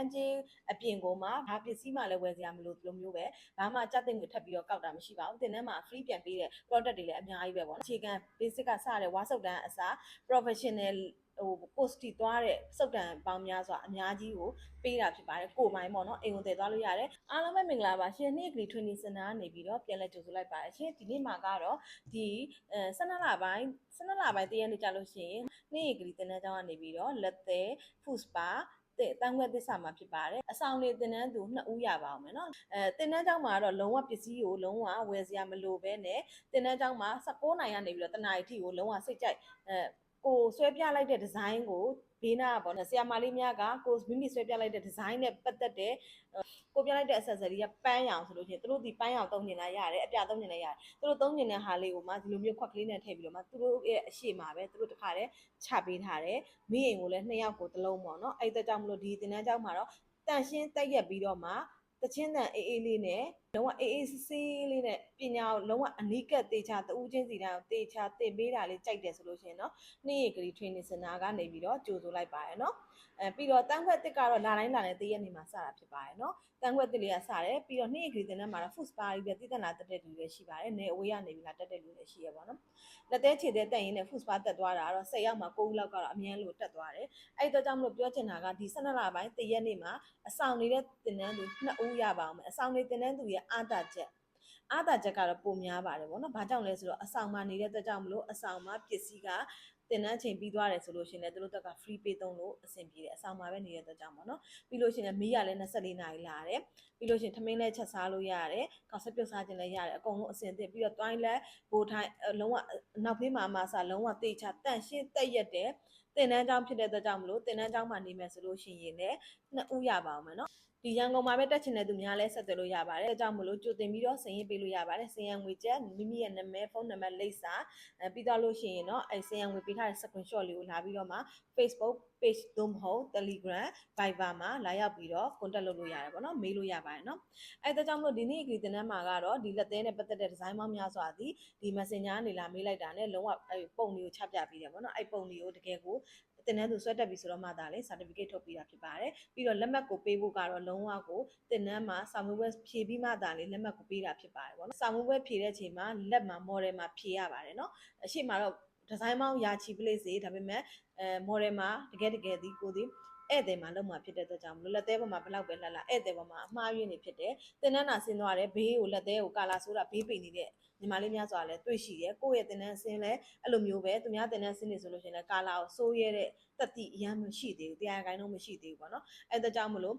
န်းချင်းအပြင်ကိုမှဘာပစ္စည်းမှလည်းဝယ်စရာမလိုလိုမျိုးပဲဘာမှကြက်သိမ့်ကိုထပ်ပြီးတော့ကောက်တာမရှိပါဘူးတင်တန်းမှာ free ပြန်ပေးတဲ့ product တွေလည်းအများကြီးပဲပေါ့နော်အခြေခံ basic ကစတဲ့ဝါစုပ်တန်းအစား professional ဟို post တီသွားတဲ့စုပ်တံပေါင်းများစွာအများကြီးကိုပေးတာဖြစ်ပါတယ်ကိုယ်ပိုင်ပေါ့နော်အိမ်ကိုတည်သွားလို့ရတယ်အားလုံးပဲမင်္ဂလာပါရှင်နေ့ကလေး training center ကနေပြီးတော့ပြန်လဲကြိုဆိုလိုက်ပါတယ်ရှင်ဒီနေ့မှာကတော့ဒီအဲ12လပိုင်း12လပိုင်းတရက်နေ့ကြာလို့ရှိရင်နေ့ကလေးတင်တန်းကျောင်းကနေပြီးတော့လက်သေး food spa တဲ့တန်ခွဲသစ္စာမှာဖြစ်ပါတယ်အဆောင်လေးတင်တန်းသူ2ဦးရပါအောင်မယ်နော်အဲတင်တန်းကျောင်းမှာတော့လုံးဝပစ္စည်းကိုလုံးဝဝယ်စရာမလိုဘဲနဲ့တင်တန်းကျောင်းမှာ16နိုင်ကနေပြီးတော့တနာရီထိကိုလုံးဝစိတ်ကြိုက်အဲ ကိုဆွဲပြလိုက်တဲ့ဒီဇိုင်းကိုဘေးနာကပေါ့နော်ဆရာမလေးများကကိုမိမိဆွဲပြလိုက်တဲ့ဒီဇိုင်းနဲ့ပတ်သက်တဲ့ကိုပြလိုက်တဲ့ accessory ကပန်းရောင်ဆိုလို့ရှိရင်သူတို့ဒီပန်းရောင်သုံးနေလားရတယ်အပြသုံးနေလည်းရတယ်သူတို့သုံးနေတဲ့ဟာလေးကိုမှဒီလိုမျိုးခွက်ကလေးနဲ့ထည့်ပြီးတော့မှသူတို့ရဲ့အရှိမှာပဲသူတို့တခါတည်းချပေးထားတယ်မိအိမ်ကိုလည်းနှစ်ယောက်ကိုတစ်လုံးပေါ့နော်အဲ့ဒါကြောင့်မလို့ဒီတင်တန်းကျောင်းမှာတော့တန်ရှင်းတက်ရက်ပြီးတော့မှတချင်းတန်အေးအေးလေးနဲ့ လုံးဝအေးအေးဆေးဆေးလေးနဲ့ပညာကိုလုံးဝအနီးကပ်တေချာတူးချင်းစီတိုင်းကိုတေချာသင်ပေးတာလေးကြိုက်တယ်ဆိုလို့ရှိရင်နော်နေ့ရက် grade training center ကနေပြီးတော့ကြိုဆိုလိုက်ပါရနော်အဲပြီးတော့တန်းခွက်တစ်ကတော့လာတိုင်းလာတိုင်းတည့်ရက်နေမှာစတာဖြစ်ပါရနော်တန်းခွက်တစ်လေးကစတယ်ပြီးတော့နေ့ရက် grade တင်ထဲမှာတော့ food spa ကြီးပဲတည်တလာတက်တဲ့လူတွေရှိပါတယ်နေအဝေးကနေပြီးလာတက်တဲ့လူတွေရှိရပါတော့လက်သေးခြေသေးတက်ရင်လည်း food spa တက်သွားတာကတော့၁၀ရောက်မှာ၉လောက်ကတော့အမြန်လို့တက်သွားတယ်အဲ့တော့ကြောင့်မလို့ပြောချင်တာကဒီ၁၂လပိုင်းတည့်ရက်နေမှာအဆောင်နေတဲ့တင်တန်းသူ၂ဦးရပါအောင်အဆောင်နေတင်တန်းသူရအာတာချက်အာသာချက်ကတော့ပုံများပါတယ်ဗောနော်။ဘာကြောင့်လဲဆိုတော့အဆောင်မှာနေတဲ့အတွက်ကြောင့်မလို့အဆောင်မှာပစ္စည်းကတင်တန်းချိန်ပြီးသွားတယ်ဆိုလို့ရှိရင်လည်းသူတို့တက်က free pay သုံးလို့အဆင်ပြေတယ်အဆောင်မှာပဲနေတဲ့အတွက်ကြောင့်ပေါ့နော်။ပြီးလို့ရှိရင်မီးရလည်း24နာရီလာတယ်။ပြီးလို့ရှိရင်ထမင်းလည်းချက်စားလို့ရတယ်။ကောက်ဆက်ပြုတ်စားခြင်းလည်းရတယ်အကုန်လုံးအဆင်သင့်ပြီးတော့တွိုင်းလည်းဘိုးထိုင်းလုံးဝနောက်ဖေးမှာမှစလုံးဝတေချာတန့်ရှင်းတက်ရက်တယ်။တင်တန်းကျောင်းဖြစ်တဲ့အတွက်ကြောင့်မလို့တင်တန်းကျောင်းမှာနေမယ်ဆိုလို့ရှိရင်လည်းနှစ်ဦးရပါအောင်မယ်နော်။ဒီရန်ကုန်မှာပဲတက်ချင်တဲ့သူများလည်းဆက်သွယ်လို့ရပါတယ်။အဲကြောင့်မလို့ကြိုတင်ပြီးတော့စာရင်းပေးလို့ရပါတယ်။စာရင်းငွေချက်မိမိရဲ့နာမည်ဖုန်းနံပါတ်လိပ်စာအဲပြီးတော့လို့ရှိရင်တော့အဲစာရင်းငွေပေးထားတဲ့ screenshot လေးကိုလာပြီးတော့မှ Facebook page သို့မဟုတ် Telegram Viber မှာလာရောက်ပြီးတော့ contact လုပ်လို့ရတယ်ပေါ့နော်။မေးလို့ရပါတယ်နော်။အဲဒါကြောင့်မလို့ဒီနေ့အကလီတင်တန်းမှာကတော့ဒီလက်သေးနဲ့ပတ်သက်တဲ့ design ပေါင်းများစွာသည်ဒီ Messenger ကနေလာမေးလိုက်တာနဲ့လုံးဝအဲပုံလေးကိုချပြပေးတယ်ပေါ့နော်။အဲပုံလေးကိုတကယ်ကိုတင်တန်းသူဆွဲတက်ပြီဆိုတော့မှသာလေ certificate ထုတ်ပေးတာဖြစ်ပါတယ်ပြီးတော့လက်မှတ်ကိုပေးဖို့ကတော့လုံးဝကိုတင်တန်းမှာစာမှုပွဲဖြည့်ပြီးမှသာလေလက်မှတ်ကိုပေးတာဖြစ်ပါတယ်ပေါ့နော်စာမှုပွဲဖြည့်တဲ့အချိန်မှာလက်မှာ model မှာဖြည့်ရပါတယ်နော်အရှိမတော့ဒီဇိုင်းပေါင်းရာချီပလေးစေဒါပေမဲ့အဲ model မှာတကယ်တကယ်ဒီကိုဒီ ဧည့်သည်မှာလုံးမှာဖြစ်တဲ့အတွက်ကြောင့်မလို့လက်သေးပေါ်မှာဘလောက်ပဲလှလှဧည့်သည်ပေါ်မှာအမှားယွင်းနေဖြစ်တယ်တင်တန်းနာဆင်းသွားတယ်ဘေးကိုလက်သေးကိုကာလာဆိုးတာဘေးပိန်နေတဲ့ညီမလေးများစွာလည်းတွေ့ရှိတယ်ကိုယ့်ရဲ့တင်တန်းဆင်းလဲအဲ့လိုမျိုးပဲသူများတင်တန်းဆင်းနေဆိုလို့ရှိရင်လည်းကာလာကိုစိုးရဲတဲ့တက်တိအရန်မရှိသေးဘူးတရားခိုင်းတော့မရှိသေးဘူးပေါ့နော်အဲ့ဒါကြောင့်မလို့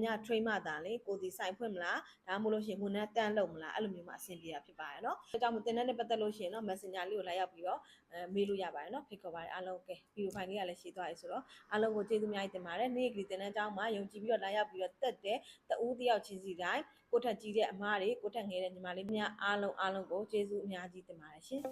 ည train မှသာလေကိုဒီဆိုင်ဖွင့်မလားဒါမှမဟုတ်လို့ရှင်ဝန်ထမ်းတန်းလုပ်မလားအဲ့လိုမျိုးမှအဆင်ပြေတာဖြစ်ပါတယ်နော်အဲကြောင့်မတင်တဲ့နဲ့ပတ်သက်လို့ရှင်နော် messenger လေးကိုလိုက်ရောက်ပြီးတော့အဲမေးလို့ရပါတယ်နော်ဖိတ်ခေါ်ပါတယ်အားလုံးကဲဗီဒီယိုဖိုင်လေးကလည်းရှင်းသွားပြီဆိုတော့အားလုံးကိုကျေးဇူးများတင်ပါတယ်နေ့ကလေးတင်တဲ့အကြောင်းမှာယုံကြည်ပြီးတော့လိုက်ရောက်ပြီးတော့တက်တဲ့တူးတယောက်ချင်းစီတိုင်းကိုထက်ကြီးတဲ့အမားတွေကိုထက်ငယ်တဲ့ညီမလေးများအားလုံးအားလုံးကိုကျေးဇူးအများကြီးတင်ပါတယ်ရှင်